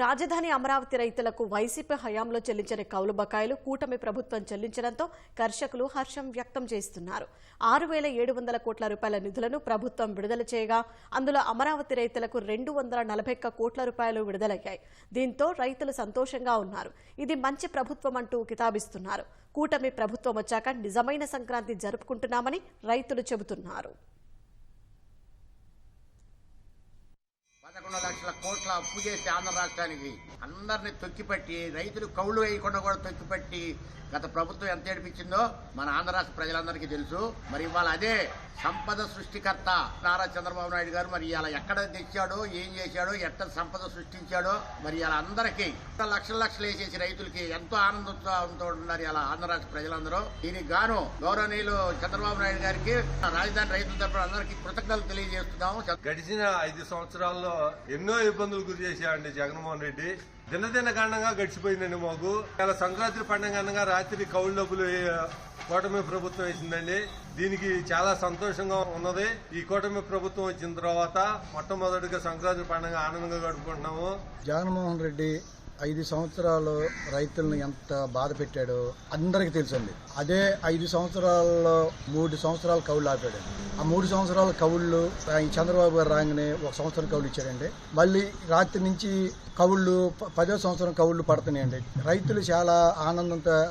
రాజధాని అమరావతి రైతులకు వైసీపీ హయాంలో చెల్లించిన కౌలు బకాయిలు కూటమి ప్రభుత్వం చెల్లించడంతో కర్షకులు హర్షం వ్యక్తం చేస్తున్నారు. ఆరు వేల ఏడు వందల కోట్ల రూపాయల నిధులను ప్రభుత్వం విడుదల చేయగా అందులో అమరావతి రైతులకు రెండు వందల నలభై ఒక్క కోట్ల రూపాయలు విడుదలయ్యాయి. దీంతో రైతులు సంతోషంగా ఉన్నారు. ఇది మంచి ప్రభుత్వం అంటూ కితాబిస్తున్నారు. కూటమి ప్రభుత్వం వచ్చాక నిజమైన సంక్రాంతి జరుపుకుంటున్నామని రైతులు చెబుతున్నారు. లక్షల కోట్ల అప్పు చేసి ఆంధ్ర రాష్ట్రానికి అందరిని తొక్కిపట్టి రైతులు కౌలు వేయకుండా కూడా తొక్కిపట్టి గత ప్రభుత్వం ఎంత ఏడిపించిందో మన ఆంధ్ర రాష్ట్ర ప్రజలందరికీ తెలుసు. మరి ఇవాళ అదే సంపద సృష్టికర్త నారా చంద్రబాబు నాయుడు గారు మరి ఇలా ఎక్కడ తెచ్చాడో ఏం చేశాడో ఎట్ట సంపద సృష్టించాడో మరి ఇలా అందరికీ లక్షల లక్షలు వేసేసి రైతులకి ఎంతో ఆనందంతో ఉన్నారు ఇలా ఆంధ్ర రాష్ట్ర ప్రజలందరూ. దీనికి గాను గౌరవనీయులు చంద్రబాబు నాయుడు గారికి రాజధాని రైతుల తరపున అందరికీ కృతజ్ఞతలు తెలియజేస్తున్నాము. గడిచిన ఐదు సంవత్సరాల్లో ఎన్నో ఇబ్బందులు గురి చేశాడండి జగన్మోహన్ రెడ్డి. దినదినగండంగా గడిచిపోయిందండి మాకు. ఇలా సంక్రాంతి పండుగ అనగా రాత్రి కౌలు డబ్బులు కూటమి ప్రభుత్వం వేసిందండి. దీనికి చాలా సంతోషంగా ఉన్నది. ఈ కూటమి ప్రభుత్వం వచ్చిన తర్వాత మొట్టమొదటిగా సంక్రాంతి పండుగ ఆనందంగా గడుపుకుంటున్నాము. జగన్మోహన్ రెడ్డి ఐదు సంవత్సరాలు రైతులను ఎంత బాధ పెట్టాడో అందరికీ తెలుసండి. అదే ఐదు సంవత్సరాల్లో మూడు సంవత్సరాలు కవులు ఆపాడు. ఆ మూడు సంవత్సరాల కవుళ్ళు ఆయన చంద్రబాబు గారు రాగానే ఒక సంవత్సరం కవులు ఇచ్చారండి. మళ్ళీ రాత్రి నుంచి కవుళ్ళు పదో సంవత్సరం కవుళ్ళు పడుతున్నాయండి. రైతులు చాలా ఆనందంతో